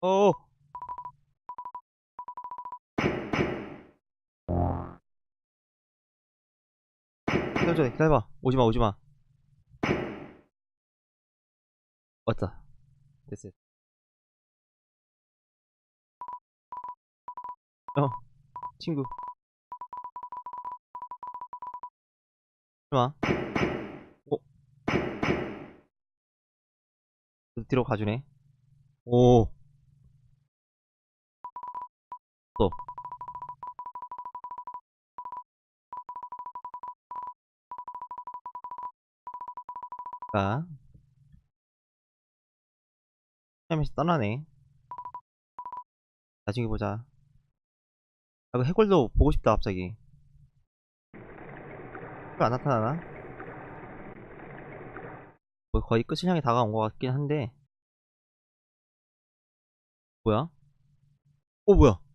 어. 기다려, 기다려봐. 오지마, 오지마. 왔다. 됐어. 어, 친구. 오지마. 어? 뒤로 가주네. 오. 또. 자. 하면서 떠나네. 나중에 보자. 아, 그 해골도 보고 싶다, 갑자기. 왜안 나타나나? 뭐 거의 끝을 향해 다가온 것 같긴 한데. 뭐야? 어, 뭐야?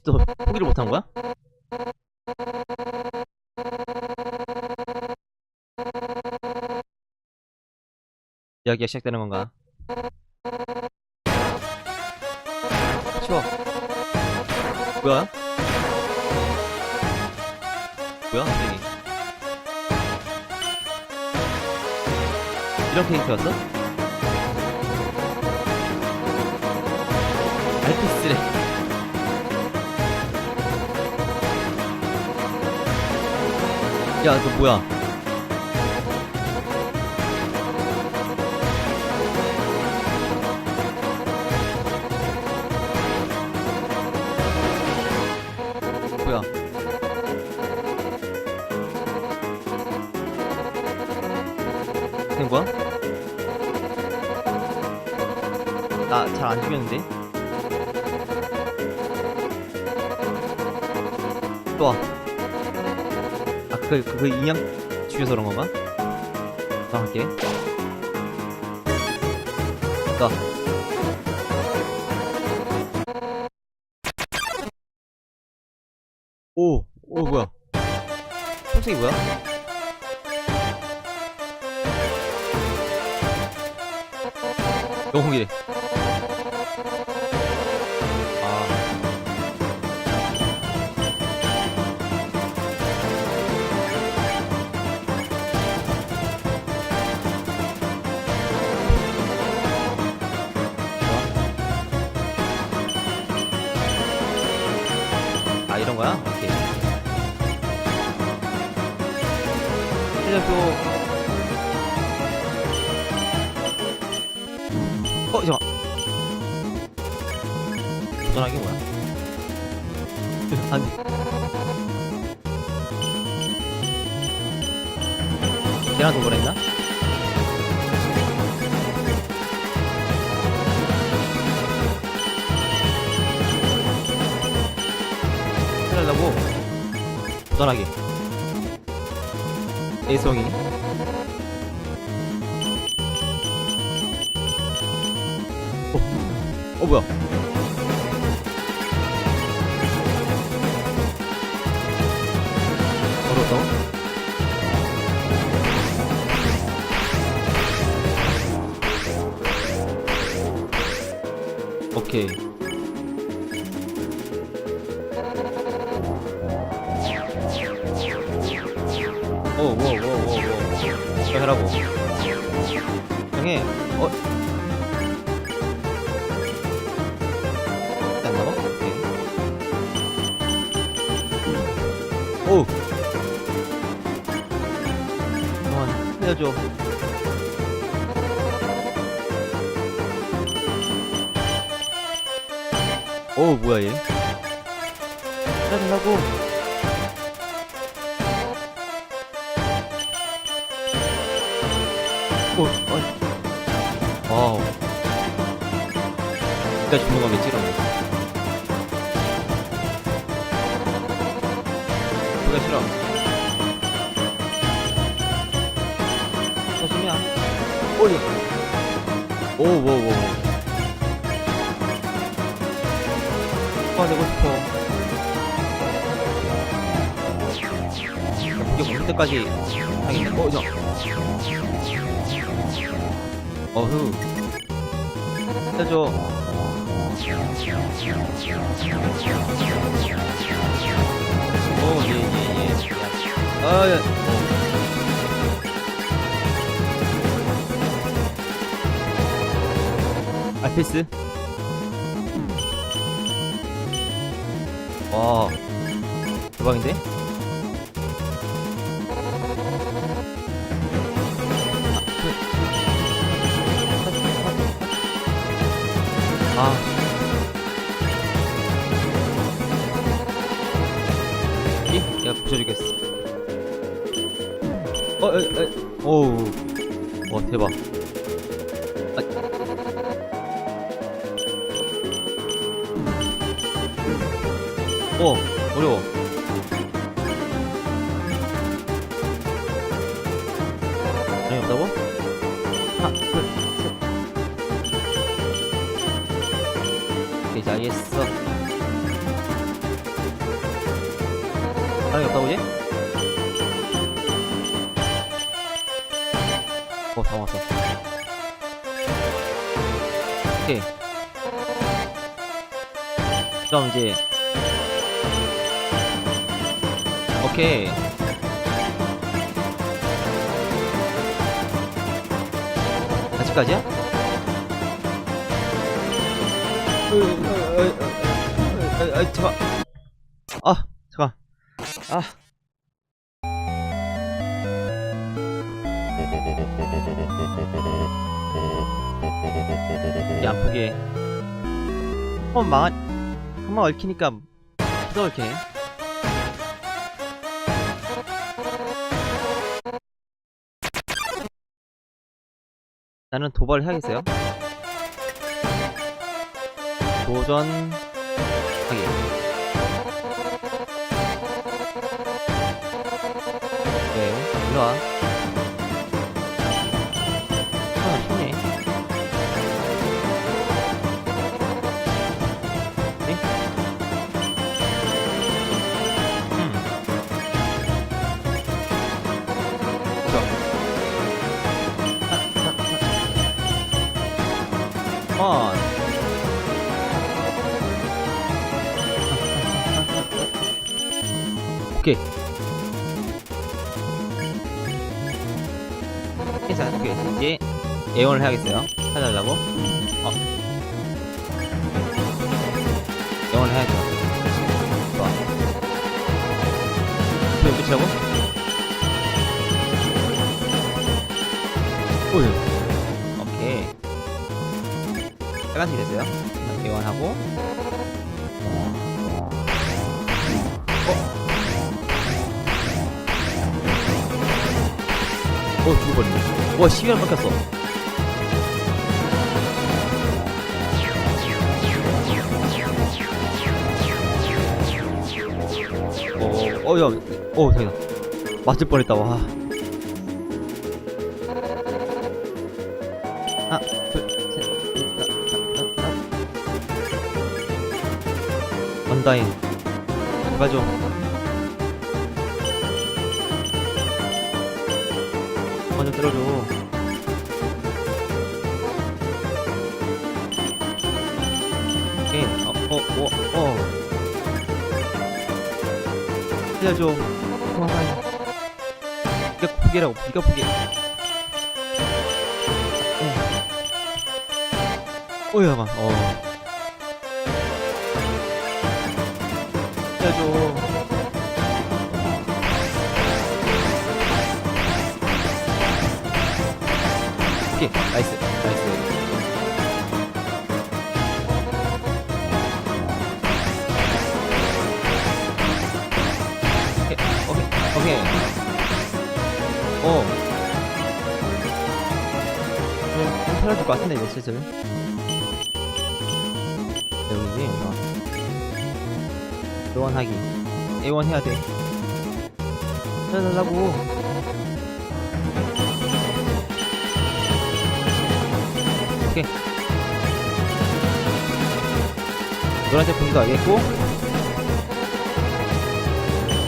아직도 포기를 못한 거야? 이야기가 시작되는 건가? 치워. 뭐야? 뭐야, 갑자기? 이런 캐릭터였어? 야, 너 뭐야? 뭐야? 된 거야? 나 잘 안 죽였는데? 또 와. 아, 그, 그, 그 인형 죽여서 그런 건가? 나. 오, 이런 거야? 오케이. 살려줘. 어 잠깐. 도전하기 뭐야? 아니. 계란 도전했나? 도전하기. 에이송이. 어, 어 뭐야? 어려웠다고? 오케이. 살려줘. 오, 뭐야, 얘? 살려달라고! 오, 어이. 와우. 진짜 죽는 거겠지, 이러면. 그게 싫어. 오이. 오, 오, 오. 오빠 되고 싶어. 이게 뭔데? 때까지 하겠네. 어, 저. 어후. 해줘. 오, 예, 예, 예. 아, 예. 알피스. 와, 대박인데? 아. 이? 내가 붙여주겠어. 어, 에, 에, 오우. 와, 대박. 이제 오케이. 아직까지야? 으, 잠깐. 아, 잠깐. 아. 야, 안 포기해. 한번 망한, 한번 얽히니까 또 얽히네. 나는 도발을 해야겠어요. 도전 하기. 네, 일로와. 애원을 해야겠어요. 찾아달라고. 어. 애원을 해야죠. 좋아. 그래, 끝이라고? 오유. 오케이. 빨간색이 됐어요. 자, 애원하고. 어, 죽어버리네. 와, 12만 바뀌었어. 어, 어, 야, 어. 맞을 뻔했다, 와. 하나, 둘, 셋, 넷, 다섯, 다섯, 다섯. 언다인. 제발 좀. 먼저 들어줘. 살려줘. 이거 포기라고, 이거 포기. 어. 어, 야만, 어. 살려줘. 오케이, 나이스. 것 같은데, 이거 슬슬. 여기지, 이거. 요원하기. 애원 해야 돼. 해달라고. 오케이. 노란색 분도 알겠고.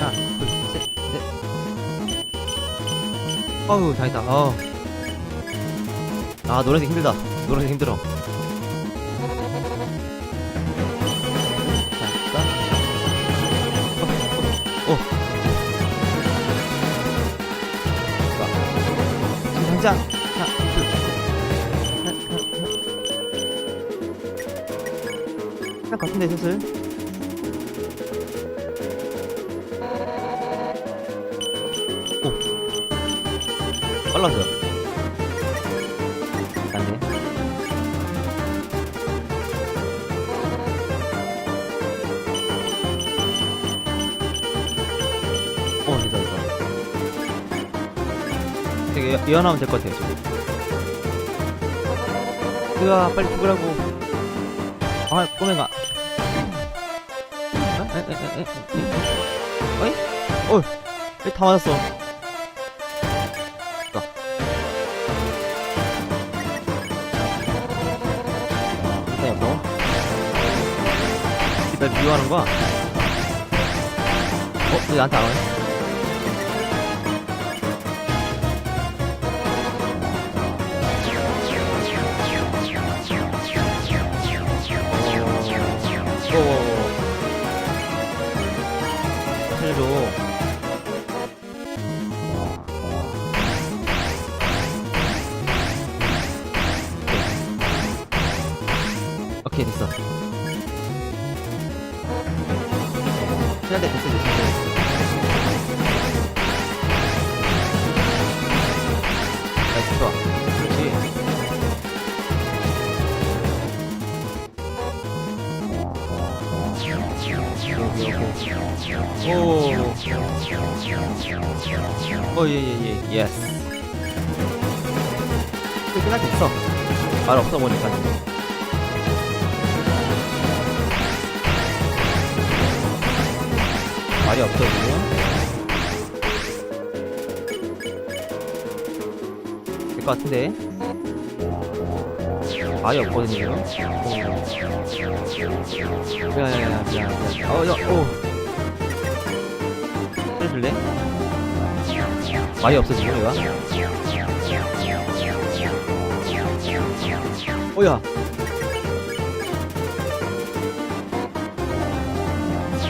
하나, 둘, 셋, 넷. 어우 다행이다 어. 아 노란색 힘들다 노란색 힘들어. 어, 어, 어. 지금 당장 하나 둘 하나, 같은데 슬슬 예언하면 될 것 같아요 지금 으아 빨리 죽으라고 아 꼬맹아. 어이? 어, 왜다 맞았어? 자. 일단 옆으로. 미워하는 거야. 어, 왜 나한테 안 오네? 어, 예, 예, 예, 예스. 이제 끝났겠어. 말 없어 보니까. 말이 없어, 지금. 될것 같은데. 말이 없거든요. 오. 야, 야, 야, 야, 야. 어, 야, 오. 말이 없어, 지금, 얘가. 오야.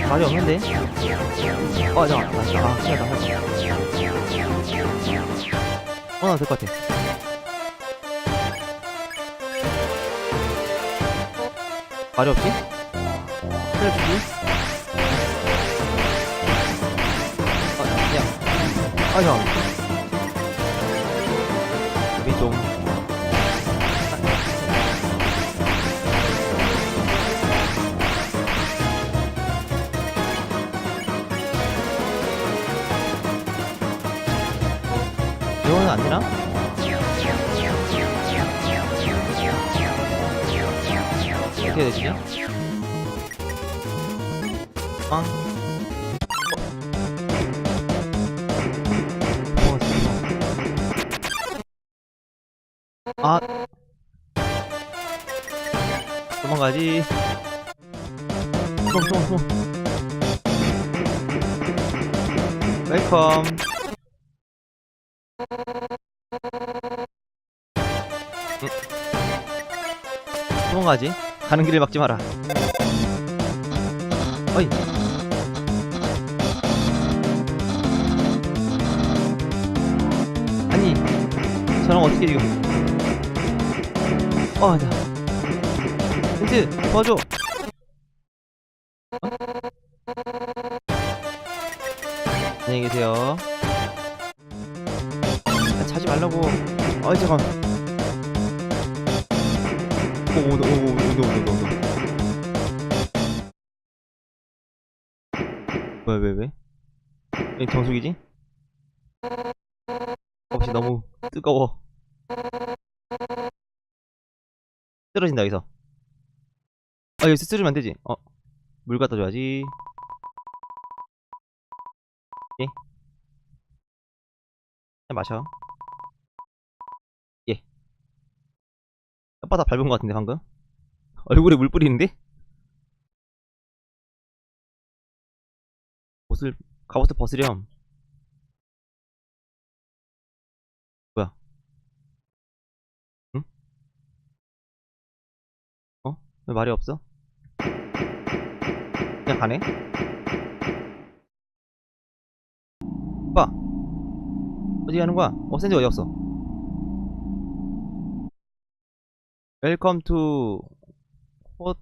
말이 없는데? 어. 아, 아, 시작다, 어, 나 될것 같아. 말이 없지? 살려주지? 아, 형. 우리 좀. 이거는 안 되나? 어떻게 되지? 빵. 도망가지. 가는 길을 막지 마라. 어이. 아니, 저랑 어떻게 지금? 어, 자. 힌트 도와줘. 어? 안녕히 계세요. 아, 자지 말라고. 어이 잠깐. 온다 온다 온다 온다 온다 뭐야 왜왜 왜? 정수기지? 없이 너무 뜨거워? 쓰러진다 여기서. 아 여기서 쓰러지면 안되지. 어 물 갖다 줘야지. 예? 마셔. 손바닥 밟은 것 같은데 방금 얼굴에 물 뿌리는데? 옷을 갑옷을 벗으렴 뭐야 응? 어? 왜 말이 없어? 그냥 가네? 오빠 어디 가는 거야? 어센지 어디 없어 웰컴 투 호...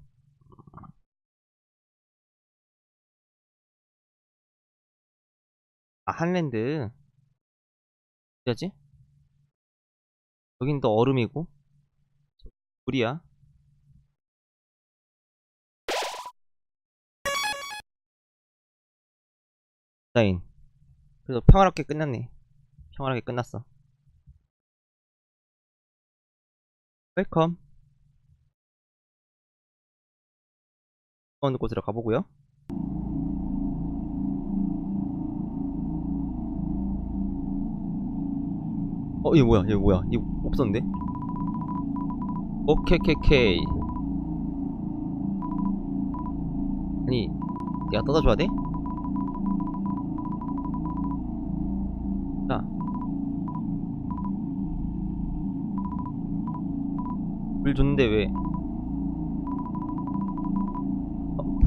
아, 한랜드. 어디였지? 여긴 또 얼음이고. 물이야. 다인 그래도 평화롭게 끝났네. 평화롭게 끝났어. 웰컴 어느 곳으로 가보고요 어 이거 뭐야 이거 뭐야 이거 없었는데 오케이케이케이 아니 내가 떠다줘야 돼? 자. 물 줬는데 왜?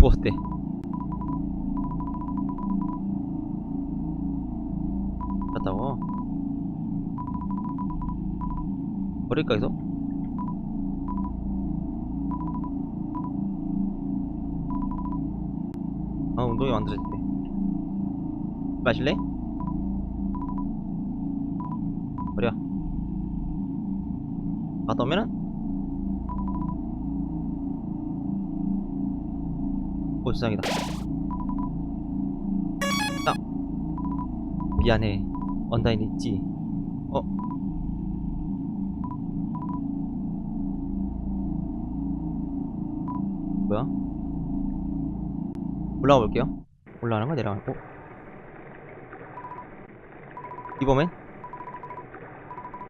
어, 부었대. 갔다고? 버릴까 해서? 아, 운동이 만들어졌대. 마실래? 버려. 갔다 오면은? 오, 세상이다. 딱! 미안해. 언다인 있지? 어? 뭐야? 올라가 볼게요. 올라가는 거 내려가는 거. 이범엔?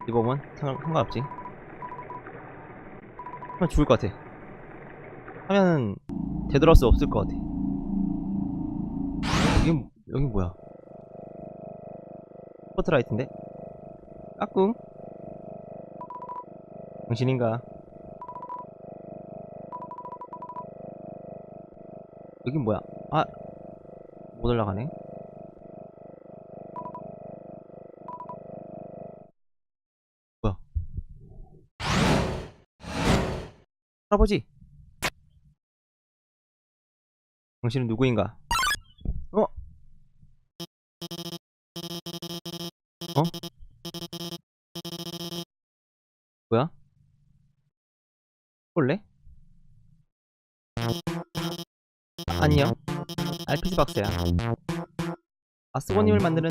이범은 상관, 상관없지. 하면 죽을 것 같아. 하면 되돌아올 수 없을 것 같아. 여긴, 여긴 뭐야? 스포트라이트인데? 까꿍? 당신인가? 여긴 뭐야? 아, 못 올라가네. 뭐야? 할아버지! 당신은 누구인가? 어? 어? 뭐야? 볼래? 안녕. 알피스 박스야. 아스고님을 만드는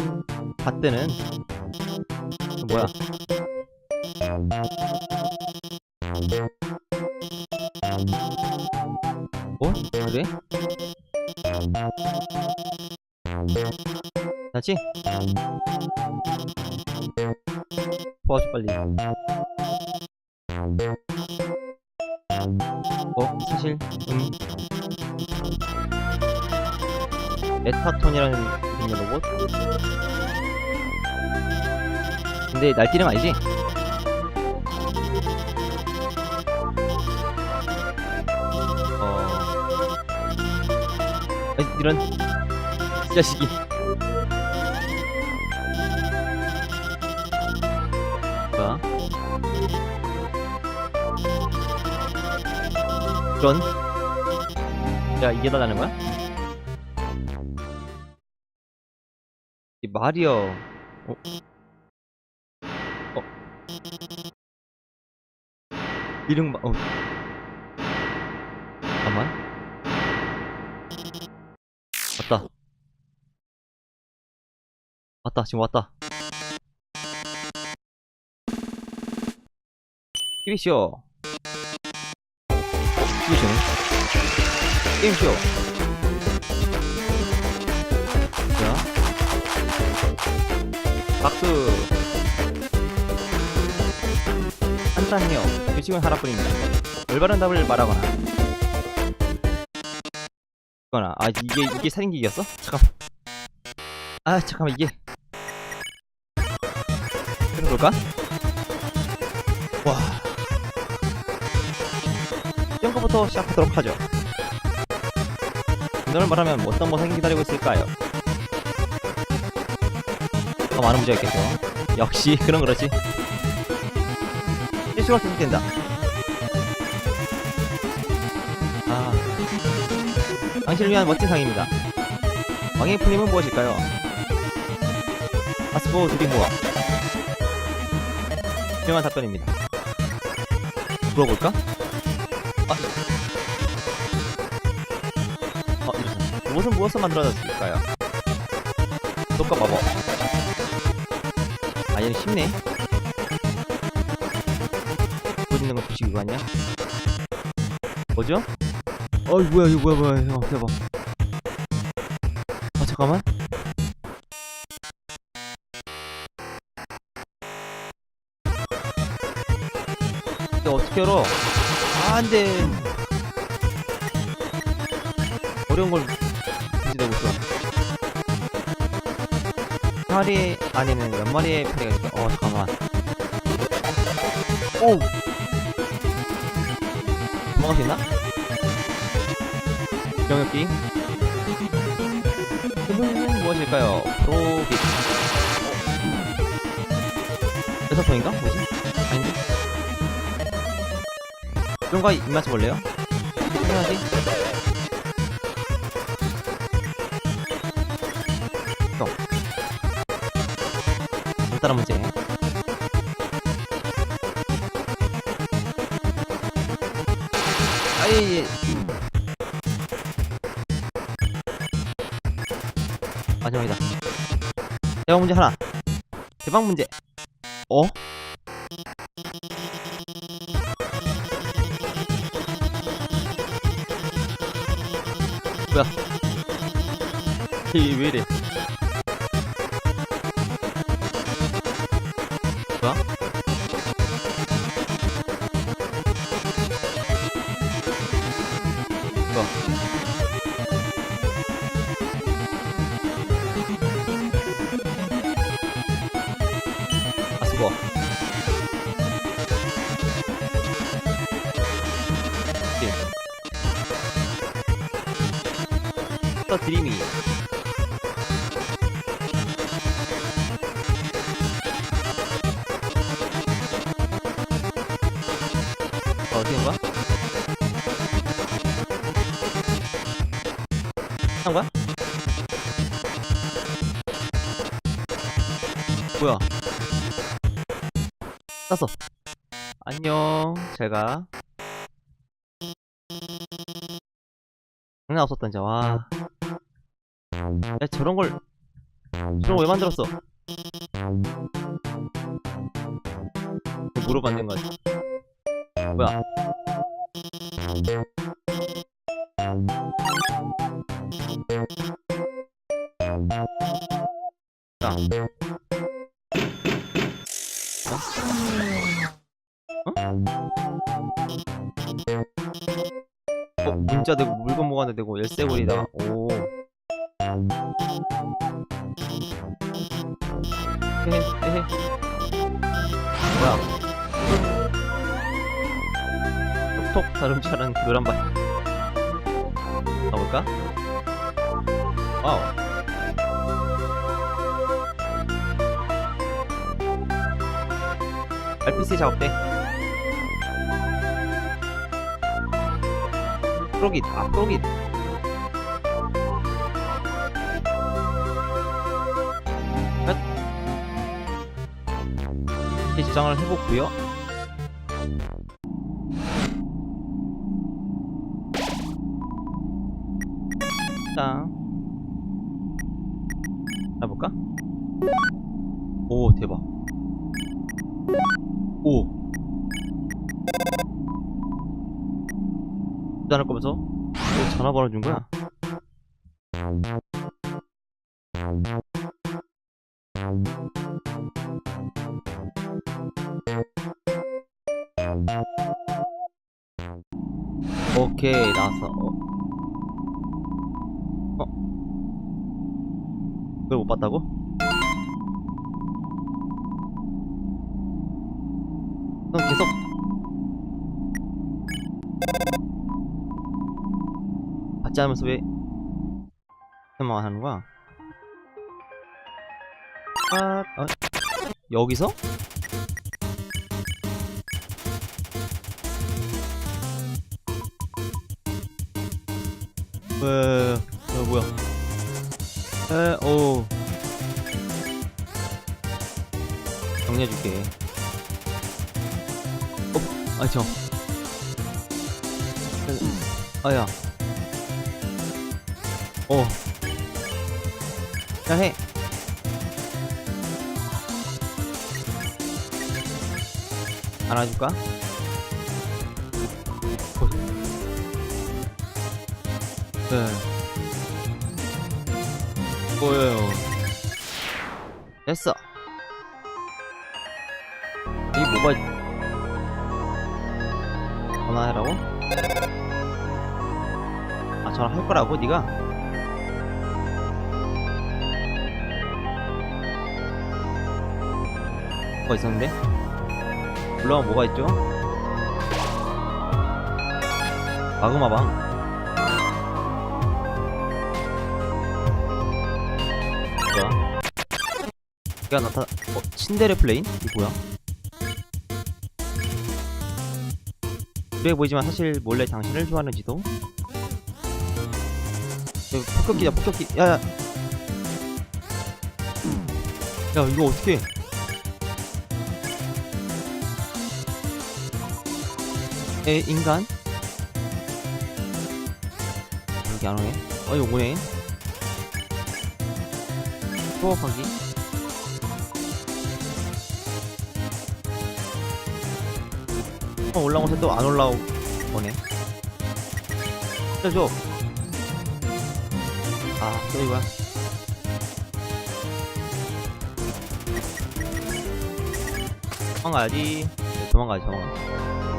바트는 뭐야? 나지? 도와줘 빨리. 어? 사실 음 에타톤이라는 생긴 로봇? 근데 날뛰는 거 아니지? 이런 이 자식이 뭐야? 이런 야 이게 나가는 거야? 이 마리오 어? 어? 이름 마.. 어 왔다. 왔다 지금 왔다. TV쇼 TV쇼네 게임쇼 자. 박수. 한단요. 규칙은 하나뿐입니다. 올바른 답을 말하거나 거나 아 이게 이게 살인기기였어? 잠깐 아 잠깐만 이게 그럼 볼까? 와 이런 거부터 시작하도록 하죠. 오늘 말하면 어떤 모습이 기다리고 있을까요? 더 많은 문제가 있겠죠. 역시 그런 그렇지. 실수가 계속된다. 당신을 위한 멋진 상입니다. 왕의 풀림은 무엇일까요? 아스포 드리모어. 유명한 답변입니다. 물어볼까? 아, 어, 이렇게. 무엇은 무엇을 만들어졌을까요? 똑같 마법. 아, 얘는 쉽네. 주식 이거 아니야? 뭐죠? 어이, 뭐야, 이거 뭐야, 뭐야, 형, 대박. 아, 잠깐만. 이거 어떻게 열어? 아, 안 돼. 어려운 걸 준비되고 있어. 한 마리 아니면 몇 마리의 패리가 있을까? 어, 잠깐만. 오! 도망갈 수 있나? 병역기. 금은 무엇일까요? 프로빗. 여섯 번인가? 뭐지? 아닌데? 이런 거 입맞춰 볼래요? 해야지. 또. 간단한 문제. 아이, 문제 하나. 대박 문제. 어? 뭐야? 이왜 이래? 땄어. 안녕. 제가 장난 없었던 자 와. 야 저런 걸 저런 거왜 만들었어? 물어봤는 거지. 뭐야? 자. 문자 되고 물건 모아내 되고 열쇠고리다가 오. 헤헤 헤헤 뭐야 톡톡 다름치하는 노란발. 가볼까? 와우. RPC 작업대 아 프로깃 끝. 지장을 해보고요 왜 전화번호 준 거야? 오케이 나왔어 어. 어? 그걸 못 봤다고? 넌 계속 맞지 않으면서 왜 만 하는 거야? 아, 어? 여기서? 에, 어, 뭐야? 에, 오. 정리해줄게. 어, 아, 저. 안아줄까? 어. 네. 보여요. 됐어. 이 모바일 전화해라고? 아 전화할 거라고 네가? 뭐가 있었는데? 올라가면 뭐가 있죠? 마그마방? 걔가 나타 어? 신데레 플레인? 이게 뭐야? 그래 보이지만 사실 몰래 당신을 좋아하는지도 폭격기다 폭격기 야야 야 이거 어떻게 에 인간? 여기 안 오네. 어 이거 오네. 수업하기? 어 올라오면서 또안 올라오네. 해줘. 아또 이거야? 도망가야지. 네, 도망가야지 도망가야지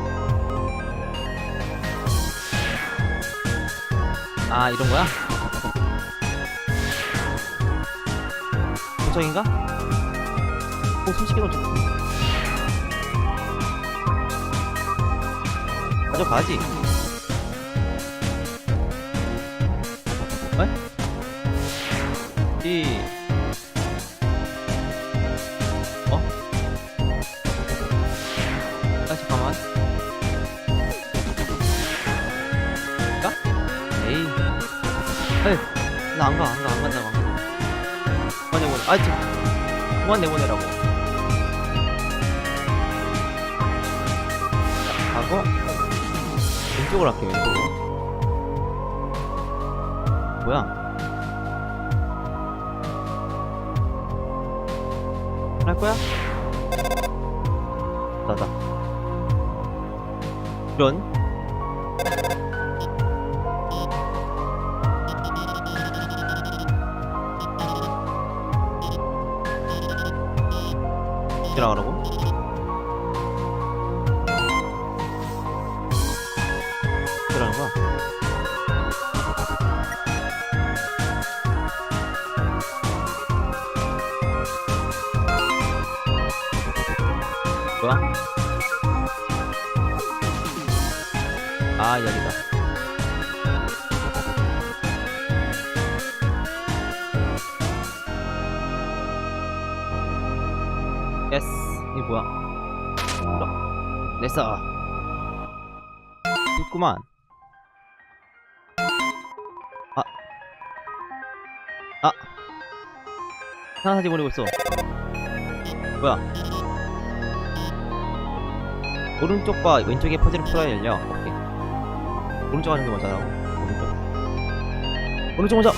아 이런 거야? 도청인가? 오 솔직히 너 좋다 가져가지 에? 이 그만 내보내라고. 자, 가고 왼쪽으로 할게 왼쪽으로. 뭐야? 할 거야? 나다. 이런 됐어 있구만. 아. 아. 하나 사진 보내고 있어. 뭐야? 오른쪽과 왼쪽에 퍼지는 풀어야 열려 오케이. 오른쪽 하는 게 먼저 나고 오른쪽. 오른쪽 먼저